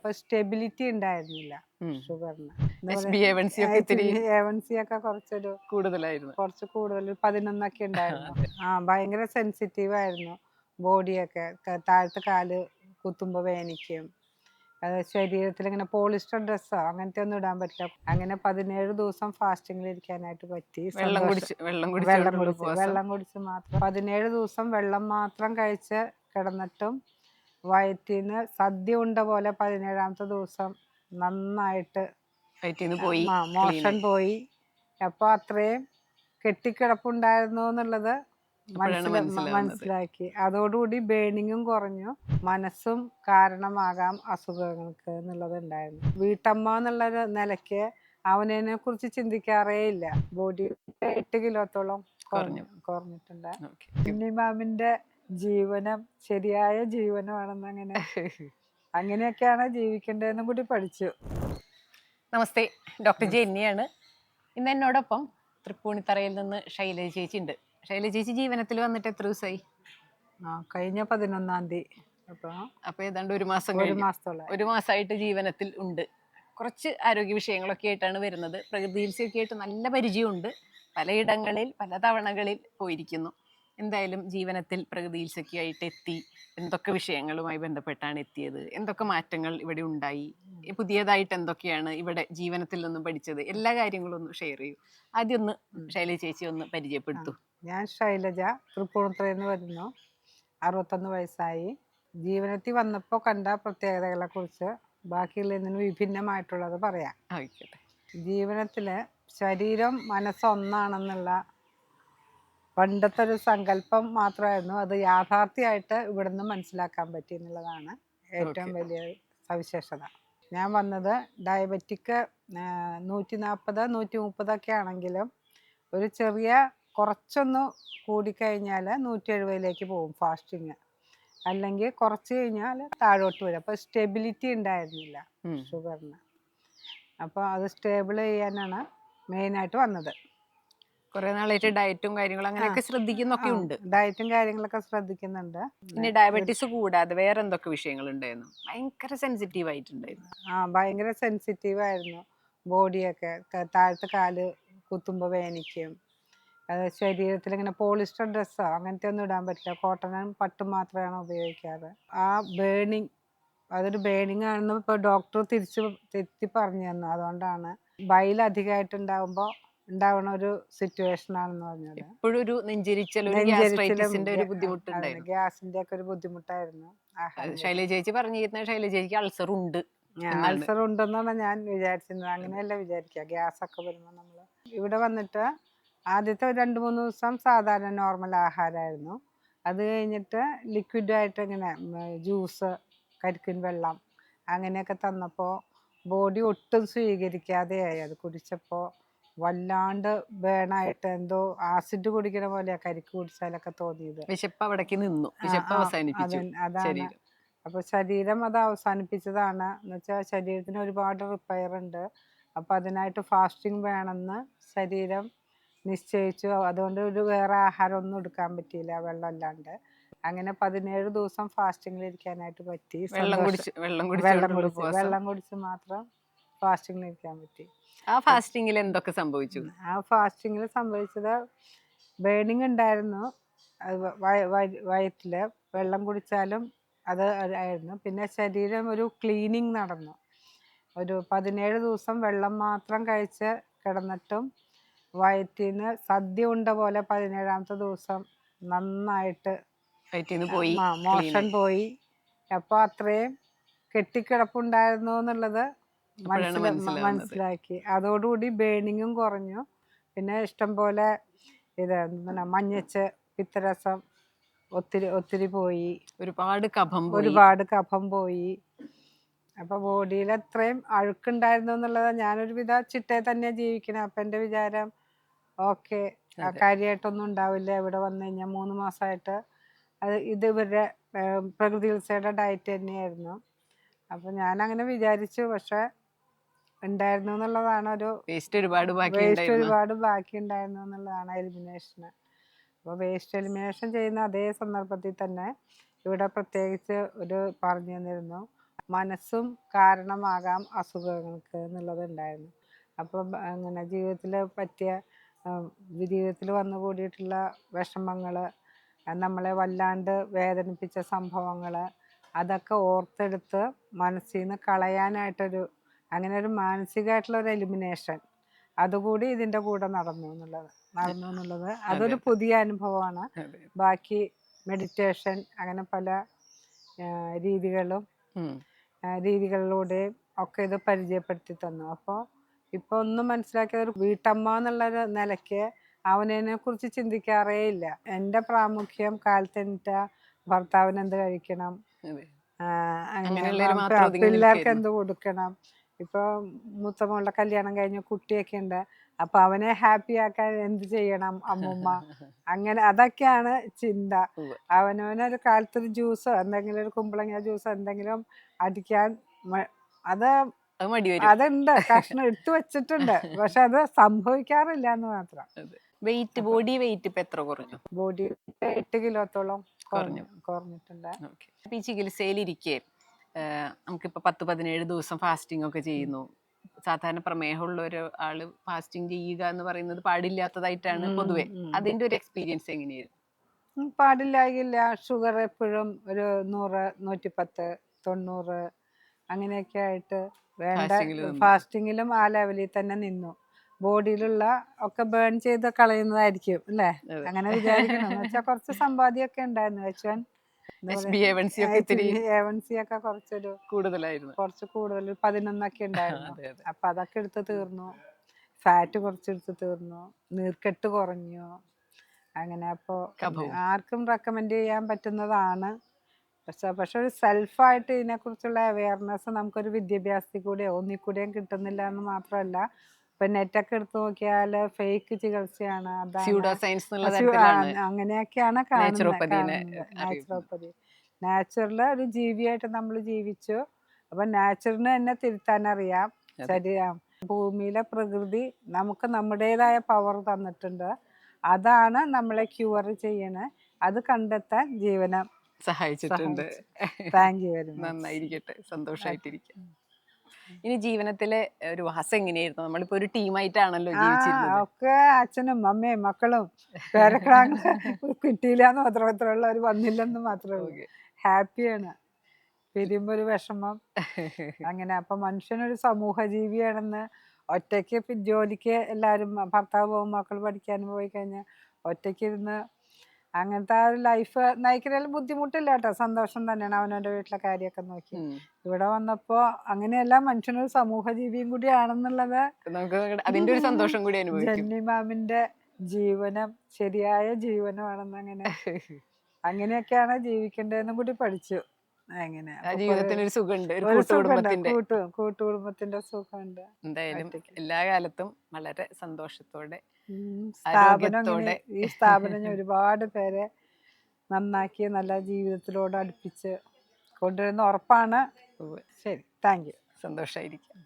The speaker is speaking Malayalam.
അപ്പൊ സ്റ്റെബിലിറ്റി ഉണ്ടായിരുന്നില്ല. ഷുഗറിന്. S B A one C ഒക്കെ കുറച്ചൊരു കൂടുതലായിരുന്നു. കുറച്ച് കൂടുതൽ പതിനൊന്നൊക്കെ ഉണ്ടായിരുന്നു. ആ ഭയങ്കര സെൻസിറ്റീവ് ആയിരുന്നു ബോഡിയൊക്കെ താഴത്തെ കാൽ കുത്തുമ്പോൾ വേനിക്കും. അത് ശരീരത്തിൽ ഇങ്ങനെ പോളിസ്റ്റർ ഡ്രസ്സോ അങ്ങനത്തെ ഒന്നും ഇടാൻ പറ്റില്ല. അങ്ങനെ പതിനേഴ് ദിവസം ഫാസ്റ്റിംഗിൽ ഇരിക്കാനായിട്ട് പറ്റി. വെള്ളം കുടിച്ച് വെള്ളം കുടിച്ച് വെള്ളം കുടിച്ച് മാത്രം. പതിനേഴ് ദിവസം വെള്ളം മാത്രം കഴിച്ച് കിടന്നിട്ടും വയറ്റിന്ന് സദ്യ ഉണ്ട പോലെ പതിനേഴാമത്തെ ദിവസം നന്നായിട്ട് വയറ്റിന്ന് പോയി ആ, മോഷൻ പോയി. അപ്പൊ അത്രയും കെട്ടിക്കിടപ്പുണ്ടായിരുന്നു എന്നുള്ളത് അപ്പോഴാണ് മനസ്സില- മനസ്സിലാവുന്നത്. മനസ്സിലാക്കി. അതോടുകൂടി ബേണിങ്ങും കുറഞ്ഞു. മനസ്സും കാരണമാകാം അസുഖങ്ങൾക്ക് എന്നുള്ളത് ഉണ്ടായിരുന്നു വീട്ടമ്മ എന്നുള്ള ഒരു നിലയ്ക്ക് അവനെ കുറിച്ച് ചിന്തിക്കാറേ ഇല്ല. ബോഡി എട്ട് കിലോത്തോളം കുറഞ്ഞു. കുറഞ്ഞിട്ടുണ്ട്. ഉണ്ണിമാമിന്റെ ജീവനം ശരിയായ ജീവനമാണെന്ന് അങ്ങനെ അങ്ങനെയൊക്കെയാണ് ജീവിക്കേണ്ടതെന്നും കൂടി പഠിച്ചു. നമസ്തേ ഡോക്ടർ ജെന്നിയാണ്. ഇന്ന് എന്നോടൊപ്പം തൃപ്പൂണിത്തറയിൽ നിന്ന് ശൈലജ ചേച്ചി ഉണ്ട് ശൈലജ ചേച്ചി ജീവനത്തിൽ വന്നിട്ട് എത്ര ദിവസമായി ആ കഴിഞ്ഞ പതിനൊന്നാം തീയതി. അപ്പൊ അപ്പൊ ഏതാണ്ട് ഒരു മാസം ഒരു മാസത്തോളം ഒരു മാസമായിട്ട് ജീവനത്തിൽ ഉണ്ട്. കുറച്ച് ആരോഗ്യ വിഷയങ്ങളൊക്കെ ആയിട്ടാണ് വരുന്നത്. പ്രകൃതി ചികിത്സയൊക്കെ ആയിട്ട് നല്ല പരിചയമുണ്ട്. പലയിടങ്ങളിൽ പല തവണകളിൽ പോയിരിക്കുന്നു. എന്തായാലും ജീവനത്തിൽ പ്രകൃതിയിൽ സഖ്യമായിട്ട് എത്തി. എന്തൊക്കെ വിഷയങ്ങളുമായി ബന്ധപ്പെട്ടാണ് എത്തിയത്? എന്തൊക്കെ മാറ്റങ്ങൾ ഇവിടെ ഉണ്ടായി? പുതിയതായിട്ട് എന്തൊക്കെയാണ് ഇവിടെ ജീവനത്തിൽ നിന്നും പഠിച്ചത്? എല്ലാ കാര്യങ്ങളും ഒന്ന് ഷെയർ ചെയ്യൂ. ആദ്യം ഒന്ന് ശൈലജ ചേച്ചി ഒന്ന് പരിചയപ്പെടുത്തു. ഞാൻ ശൈലജ തൃപ്പൂണിത്തുറയിൽ നിന്ന് വരുന്നു. അറുപത്തൊന്ന് വയസ്സായി. ജീവനത്തിൽ വന്നപ്പോൾ കണ്ട പ്രത്യേകതകളെ കുറിച്ച് ബാക്കിയുള്ളതിൽ നിന്ന് വിഭിന്നമായിട്ടുള്ളത് പറയാം. ആയിക്കോട്ടെ. ജീവനത്തിൽ ശരീരം മനസ്സ് ഒന്നാണെന്നുള്ള പണ്ടത്തെ ഒരു സങ്കല്പം മാത്രമായിരുന്നു. അത് യാഥാർത്ഥ്യമായിട്ട് ഇവിടുന്ന് മനസ്സിലാക്കാൻ പറ്റി എന്നുള്ളതാണ് ഏറ്റവും വലിയ സവിശേഷത. ഞാൻ വന്നത് ഡയബറ്റിക് നൂറ്റി നാൽപ്പത് നൂറ്റി മുപ്പതൊക്കെ ആണെങ്കിലും ഒരു ചെറിയ കുറച്ചൊന്ന് കൂടിക്കഴിഞ്ഞാൽ നൂറ്റി എഴുപതിലേക്ക് പോകും ഫാസ്റ്റിങ്. അല്ലെങ്കിൽ കുറച്ച് കഴിഞ്ഞാൽ താഴോട്ട് വരും. അപ്പോൾ സ്റ്റെബിലിറ്റി ഉണ്ടായിരുന്നില്ല. ഷുഗറിന്. അപ്പോൾ അത് സ്റ്റേബിൾ ചെയ്യാനാണ് മെയിനായിട്ട് വന്നത്. കുറെ നാളായിട്ട് ഡയറ്റും കാര്യങ്ങളും അങ്ങനെയൊക്കെ ശ്രദ്ധിക്കുന്നൊക്കെ ഉണ്ട്. ഡയറ്റും കാര്യങ്ങളൊക്കെ ശ്രദ്ധിക്കുന്നുണ്ട്. പിന്നെ ഡയബറ്റീസ് കൂടാതെ വേറെ എന്തൊക്കെ വിഷയങ്ങൾ ഉണ്ടായിരുന്നു ഭയങ്കര സെൻസിറ്റീവ് ആയിട്ടുണ്ടായിരുന്നു ആ ഭയങ്കര സെൻസിറ്റീവ് ആയിരുന്നു ബോഡിയൊക്കെ താഴത്തെ കാൽ കുത്തുമ്പോൾ വേനിക്കും. അത് ശരീരത്തിൽ ഇങ്ങനെ പോളിസ്റ്റർ ഡ്രസ്സോ അങ്ങനത്തെ ഒന്നും ഇടാൻ പറ്റില്ല. കോട്ടണും പട്ടും മാത്രമാണ് ഉപയോഗിക്കാറ്. ആ ബേണിങ് അതൊരു ബേണിങ് ആണെന്ന് ഇപ്പോൾ ഡോക്ടർ തിരിച്ച് തെറ്റി പറഞ്ഞു തന്നു. അതുകൊണ്ടാണ് ബൈൽ അധികമായിട്ടുണ്ടാകുമ്പോൾ ഉണ്ടാവുന്ന ഒരു സിറ്റുവേഷൻ ആണെന്ന് പറഞ്ഞത്. ഒരു ഗ്യാസിന്റെ ഒക്കെ ഒരു ബുദ്ധിമുട്ടായിരുന്നു. ശൈലജ ചേച്ചി പറഞ്ഞിരുന്ന ശൈലജ ചേച്ചിക്ക് അൾസർ ഉണ്ട്. അൾസർ ഉണ്ടെന്നാണ് ഞാൻ വിചാരിച്ചിരുന്നത്. അങ്ങനെയല്ല വിചാരിക്കുക. ഗ്യാസ് ഒക്കെ വരുമ്പോൾ നമ്മൾ ഇവിടെ വന്നിട്ട് ആദ്യത്തെ രണ്ട് മൂന്ന് ദിവസം സാധാരണ നോർമൽ ആഹാരമായിരുന്നു അത് കഴിഞ്ഞിട്ട് ലിക്വിഡായിട്ട് ഇങ്ങനെ ജ്യൂസ് കരിക്കിൻ വെള്ളം അങ്ങനെയൊക്കെ തന്നപ്പോൾ ബോഡി ഒട്ടും സ്വീകരിക്കാതെയായി. അത് കുടിച്ചപ്പോൾ വല്ലാണ്ട് ബേണായിട്ട് എന്തോ ആസിഡ് കുടിക്കുന്ന പോലെ കരിക്ക് കുടിച്ചാലൊക്കെ തോന്നിയത്. വിശപ്പ് അവിടേക്ക് നിന്നു. വിശപ്പ് അവസാനിപ്പിച്ചു അതാണ്. അപ്പൊ ശരീരം അത് അവസാനിപ്പിച്ചതാണ്. എന്ന് വെച്ചാൽ ശരീരത്തിന് ഒരുപാട് റിപ്പയർ ഉണ്ട്. അപ്പൊ അതിനായിട്ട് ഫാസ്റ്റിംഗ് വേണമെന്ന് ശരീരം നിശ്ചയിച്ചു. അതുകൊണ്ട് ഒരു വേറെ ആഹാരം ഒന്നും എടുക്കാൻ പറ്റിയില്ല വെള്ളം അല്ലാണ്ട് അങ്ങനെ പതിനേഴ് ദിവസം ഫാസ്റ്റിംഗിൽ ഇരിക്കാനായിട്ട് പറ്റി. വെള്ളം കുടിച്ച് വെള്ളം കുടിച്ച് മാത്രം ഫാസ്റ്റിംഗിൽ ഇരിക്കാൻ പറ്റി. ആ ഫാസ്റ്റിംഗിൽ എന്തൊക്കെ സംഭവിച്ചു? ആ ഫാസ്റ്റിംഗിൽ സംഭവിച്ചത് ബേണിംഗ് ഉണ്ടായിരുന്നു. വയറ്റിൽ വെള്ളം കുടിച്ചാലും അത് ആയിരുന്നു. പിന്നെ ശരീരം ഒരു ക്ലീനിങ് നടന്നു. ഒരു പതിനേഴ് ദിവസം വെള്ളം മാത്രം കഴിച്ച് കിടന്നിട്ടും വയറ്റിന്ന് സദ്യ ഉണ്ട പോലെ പതിനേഴാമത്തെ ദിവസം നന്നായിട്ട് പോയി മോഷൻ പോയി. അപ്പോൾ അത്രയും കെട്ടിക്കിടപ്പുണ്ടായിരുന്നു എന്നുള്ളത്. മനസ്സിലാക്കി. അതോടുകൂടി ബേണിങ്ങും കുറഞ്ഞു. പിന്നെ ഇഷ്ടം പോലെ ഇത് മഞ്ഞച്ച് പിത്തരസം ഒത്തിരി ഒത്തിരി പോയി. ഒരുപാട് കഫം ഒരുപാട് കഫം പോയി. അപ്പൊ ബോഡിയിൽ അത്രയും അഴുക്കുണ്ടായിരുന്നു എന്നുള്ളത് ഞാനൊരു വിധ ചിട്ടയെ തന്നെ ജീവിക്കണം. അപ്പൊ എന്റെ വിചാരം ഓക്കെ. കാര്യമായിട്ടൊന്നും ഉണ്ടാവില്ല. ഇവിടെ വന്നു കഴിഞ്ഞാൽ മൂന്ന് മാസമായിട്ട് അത് ഇത് ഇവരുടെ പ്രകൃതി ചികിത്സയുടെ ഡയറ്റ് തന്നെയായിരുന്നു. അപ്പൊ ഞാൻ അങ്ങനെ വിചാരിച്ചു. പക്ഷെ ഉണ്ടായിരുന്നു എന്നുള്ളതാണ് ഒരു വേസ്റ്റ് ഒരുപാട് ബാക്കി വേസ്റ്റ് ഒരുപാട് ബാക്കി ഉണ്ടായിരുന്നു എന്നുള്ളതാണ് എലിമിനേഷന് അപ്പോൾ വേസ്റ്റ് എലിമിനേഷൻ ചെയ്യുന്ന അതേ സന്ദർഭത്തിൽ തന്നെ ഇവിടെ പ്രത്യേകിച്ച് ഒരു പറഞ്ഞു തന്നിരുന്നു. മനസ്സും കാരണമാകാം അസുഖങ്ങൾക്ക് എന്നുള്ളത് ഉണ്ടായിരുന്നു. അപ്പം അങ്ങനെ ജീവിതത്തിൽ പറ്റിയ ജീവിതത്തിൽ വന്നു കൂടിയിട്ടുള്ള വിഷമങ്ങൾ നമ്മളെ വല്ലാണ്ട് വേദനിപ്പിച്ച സംഭവങ്ങൾ അതൊക്കെ ഓർത്തെടുത്ത് മനസ്സിൽ നിന്ന് കളയാനായിട്ടൊരു അങ്ങനെ ഒരു മാനസികമായിട്ടുള്ള ഒരു എലിമിനേഷൻ അതുകൂടി ഇതിന്റെ കൂടെ നടന്നു എന്നുള്ളത്. നടന്നു എന്നുള്ളത് അതൊരു പുതിയ അനുഭവമാണ്. ബാക്കി മെഡിറ്റേഷൻ അങ്ങനെ പല രീതികളും രീതികളിലൂടെയും ഒക്കെ ഇത് പരിചയപ്പെടുത്തി തന്നു. അപ്പോൾ ഇപ്പൊ ഒന്നും മനസ്സിലാക്കിയ ഒരു വീട്ടമ്മ എന്നുള്ളൊരു നിലയ്ക്ക് അവനെ കുറിച്ച് ചിന്തിക്കാറേ ഇല്ല. എന്റെ പ്രാമുഖ്യം കാലത്തെനിറ്റ ഭർത്താവിന് എന്ത് കഴിക്കണം? പിള്ളേർക്ക് എന്ത് കൊടുക്കണം? ഇപ്പൊ മൂത്തമ്മളുടെ കല്യാണം കഴിഞ്ഞ് കുട്ടിയൊക്കെ ഉണ്ട്. അപ്പൊ അവനെ ഹാപ്പി ആക്കാൻ എന്ത് ചെയ്യണം അമ്മുമ്മ? അങ്ങനെ അതൊക്കെയാണ് ചിന്ത. അവനവനൊരു കാലത്തൊരു ജ്യൂസോ എന്തെങ്കിലും ഒരു കുമ്പളങ്ങ ജ്യൂസോ എന്തെങ്കിലും അടിക്കാൻ അത് അതുണ്ട്. കഷ്ണം എടുത്തു വെച്ചിട്ടുണ്ട്. പക്ഷെ അത് സംഭവിക്കാറില്ല എന്ന് മാത്രം. വെയിറ്റ് ബോഡി വെയിറ്റ് ഇപ്പൊ എത്ര കുറഞ്ഞു? ബോഡി എട്ട് കിലോത്തോളം കുറഞ്ഞു. കുറഞ്ഞു കുറഞ്ഞിട്ടുണ്ട് ഈ ചികിത്സയിലിരിക്കെ നമുക്കിപ്പോ പത്ത് പതിനേഴ് ദിവസം ഫാസ്റ്റിംഗ് ഒക്കെ ചെയ്യുന്നു. സാധാരണ പ്രമേഹമുള്ള ഒരു ആൾ ഫാസ്റ്റിംഗ് ചെയ്യുക എന്ന് പറയുന്നത് പാടില്ലാത്തതായിട്ടാണ് പൊതുവേ. അതിന്റെ ഒരു എക്സ്പീരിയൻസ് എങ്ങനെയായിരുന്നു? പാടില്ലായില്ല. ഷുഗർ എപ്പോഴും ഒരു നൂറ് നൂറ്റിപ്പത്ത് തൊണ്ണൂറ് അങ്ങനെയൊക്കെ ആയിട്ട് വേണ്ട. ഫാസ്റ്റിങ്ങിലും ആ ലെവലിൽ തന്നെ നിന്നു. ബോഡിയിലുള്ള ഒക്കെ ബേൺ ചെയ്ത് കളയുന്നതായിരിക്കും അല്ലേ? അങ്ങനെ വിചാരിക്കണം. എന്ന് വെച്ചാൽ കുറച്ച് സമ്പാദ്യമൊക്കെ ഉണ്ടായിരുന്നു. വെച്ചാൽ ഒക്കെ കുറച്ചൊരു കൂടുതലായിരുന്നു. കുറച്ച് കൂടുതൽ പതിനൊന്നൊക്കെ ഉണ്ടായിരുന്നു. അപ്പൊ അതൊക്കെ എടുത്ത് തീർന്നു. ഫാറ്റ് കുറച്ചെടുത്ത് തീർന്നു. നീർക്കെട്ട് കുറഞ്ഞു. അങ്ങനെ അപ്പോ ആർക്കും റെക്കമെൻഡ് ചെയ്യാൻ പറ്റുന്നതാണ്. പക്ഷെ പക്ഷെ ഒരു സെൽഫായിട്ട് ഇതിനെക്കുറിച്ചുള്ള അവയർനെസ് നമുക്കൊരു വിദ്യാഭ്യാസത്തിൽ കൂടെയോ ഒന്നിൽ കൂടെയും കിട്ടുന്നില്ല എന്ന് മാത്രമല്ല ഇപ്പൊ നെറ്റൊക്കെ എടുത്തു നോക്കിയാൽ ഫേക്ക് ചികിത്സയാണ് അതാണ്. അങ്ങനെയൊക്കെയാണ്. നാച്ചുറോപ്പതി നാച്ചുറൽ ഒരു ജീവിയായിട്ട് നമ്മൾ ജീവിച്ചു. അപ്പൊ നാച്ചുറിന് തന്നെ തിരുത്താൻ അറിയാം ശരിയാം. ഭൂമിയിലെ പ്രകൃതി നമുക്ക് നമ്മുടേതായ പവർ തന്നിട്ടുണ്ട്. അതാണ് നമ്മളെ ക്യൂർ ചെയ്യണേ. അത് കണ്ടെത്താൻ ജീവനം സഹായിച്ചിട്ടുണ്ട്. താങ്ക് യു വെരി മച്ച് നന്നായിരിക്കട്ടെ. സന്തോഷമായിട്ടിരിക്കുക ഇനി ജീവനത്തിലെ ഒരു വാസം എങ്ങനെയായിരുന്നു? നമ്മളിപ്പോ ഒരു ടീമായിട്ടാണല്ലോ ജീവിച്ചിരുന്നത്. ഒക്കെ അച്ഛനും അമ്മയും മക്കളും പേരക്കളാങ്ങൾ കിട്ടിയില്ല എന്ന് മാത്രം മാത്രമുള്ളവർ വന്നില്ലെന്ന് മാത്രമേ. ഹാപ്പിയാണ് പിരിയുമ്പോ ഒരു വിഷമം. അങ്ങനെ അപ്പൊ മനുഷ്യനൊരു സമൂഹ ജീവിയാണെന്ന് ഒറ്റയ്ക്ക് ജോലിക്ക് എല്ലാവരും ഭർത്താവ് പോകും മക്കൾ പഠിക്കാൻ പോയി കഴിഞ്ഞാൽ ഒറ്റയ്ക്ക് ഇരുന്ന് അങ്ങനത്തെ ആ ഒരു ലൈഫ് നയിക്കുന്നതിൽ ബുദ്ധിമുട്ടില്ല കേട്ടോ സന്തോഷം തന്നെയാണ് അവനവന്റെ വീട്ടിലെ കാര്യമൊക്കെ നോക്കി. ഇവിടെ വന്നപ്പോ അങ്ങനെയല്ല മനുഷ്യനൊരു സമൂഹ ജീവിയും കൂടിയാണെന്നുള്ളത് അതിന്റെ ഒരു സന്തോഷം കൂടി ജന്മി മാമിന്റെ ജീവനം ശരിയായ ജീവനമാണെന്ന് അങ്ങനെ അങ്ങനെയൊക്കെയാണ് ജീവിക്കേണ്ടതെന്നും കൂടി പഠിച്ചു. അങ്ങനെ സുഖമുണ്ട്. കൂട്ടുകുടുംബത്തിന്റെ കൂട്ടു കൂട്ടുകുടുംബത്തിന്റെ സുഖമുണ്ട് എന്തായാലും എല്ലാ കാലത്തും വളരെ സന്തോഷത്തോടെ സ്ഥാപനം. ഈ സ്ഥാപനം ഞാൻ ഒരുപാട് പേരെ നന്നാക്കി നല്ല ജീവിതത്തിലോട് അടുപ്പിച്ച് കൊണ്ടുവരുന്ന ഉറപ്പാണ്. ഉവ്വ്. ശരി. Thank you. സന്തോഷായിരിക്കും.